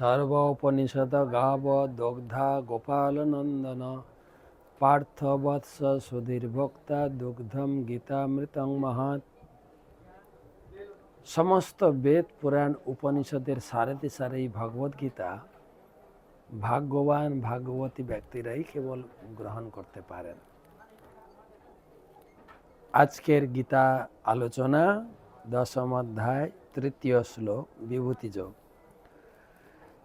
সর্ব উপনিষদ গাব দগ্ধা গোপাল নন্দন পার্থ বৎস সুধীর ভোক্তা দুগ্ধম গীতামৃতং মহাত সমস্ত বেদ পুরাণ উপনিষদের সারেতে সারে এই ভগবত গীতা ভাগ্যবান ভাগ্যবতী ব্যক্তিরাই কেবল গ্রহণ করতে পারেন আজকের গীতা আলোচনা দশম অধ্যায় তৃতীয় শ্লোক বিভূতিযোগ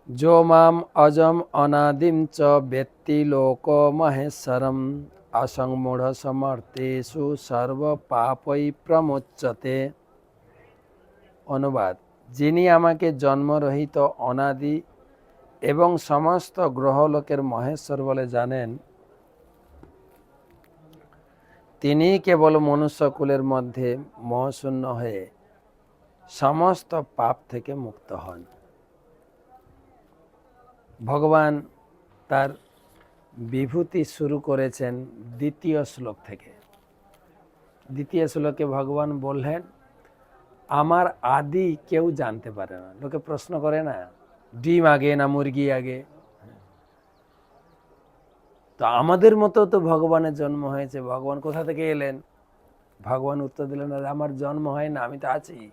যো মাম অজম অনাদিম চ ব্যক্তি লোক মহেশ্বরম অসংমূঢ় সমর্থেষু সর্ব পাপই প্রমোচ্যতে অনুবাদ যিনি আমাকে জন্মরহিত অনাদি এবং সমস্ত গ্রহলোকের মহেশ্বর বলে জানেন, তিনি কেবল মনুষ্যকুলের মধ্যে মহশূন্য হয়ে সমস্ত পাপ থেকে মুক্ত হন। ভগবান তার বিভূতি শুরু করেছেন দ্বিতীয় শ্লোক থেকে। দ্বিতীয় শ্লোকে ভগবান বললেন, আমার আদি কেউ জানতে পারে না। লোকে প্রশ্ন করে না, ডিম আগে না মুরগি আগে? তো আমাদের মতো তো ভগবানের জন্ম হয়েছে। ভগবান কোথা থেকে এলেন? ভগবান উত্তর দিলেন, "আরে আমার জন্ম হয় না, আমি তো আছি।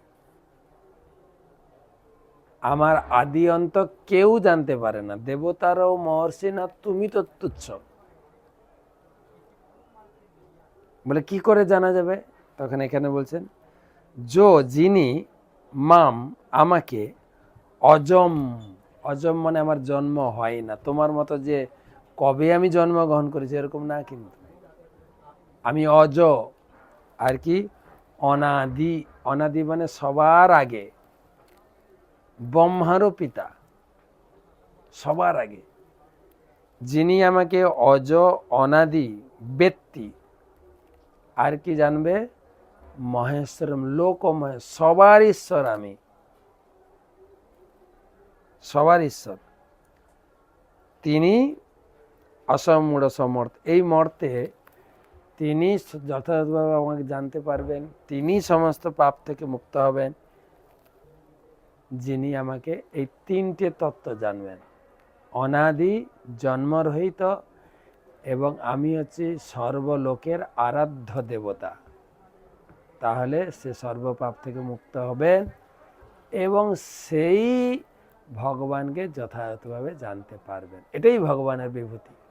আমার আদি অন্ত কেউ জানতে পারে না। দেবতারাও মহর্ষি না, তুমি তো তুচ্ছ। বলে, কি করে জানা যাবে? তখন এখানে বলছেন, যো যিনি মাম আমাকে অজম অজম মানে আমার জন্ম হয় না। তোমার মতো যে কবে আমি জন্মগ্রহণ করেছি, এরকম না কিন্তু। আমি অজ, আর কি, অনাদি অনাদি মানে সবার আগে। ব্রহ্মারও পিতা। সবার আগে। যিনি আমাকে অজ, অনাদি, ব্যক্তি, আর কি জানবে? মহেশ্বরম লোক মহেশ সবার ঈশ্বর আমি। সবার ঈশ্বর। তিনি অসমূঢ় সমর্থ। এই মর্তে তিনি যথাযথভাবে আমাকে জানতে পারবেন। তিনি সমস্ত পাপ থেকে মুক্ত হবেন। যিনি আমাকে এই তিনটে তত্ত্ব জানবেন। অনাদি, জন্মরহিত এবং আমি হচ্ছি সর্বলোকের আরাধ্য দেবতা। তাহলে সে সর্বপাপ থেকে মুক্ত হবেন এবং সেই ভগবানকে যথাযথভাবে জানতে পারবেন। এটাই ভগবানের বিভূতি।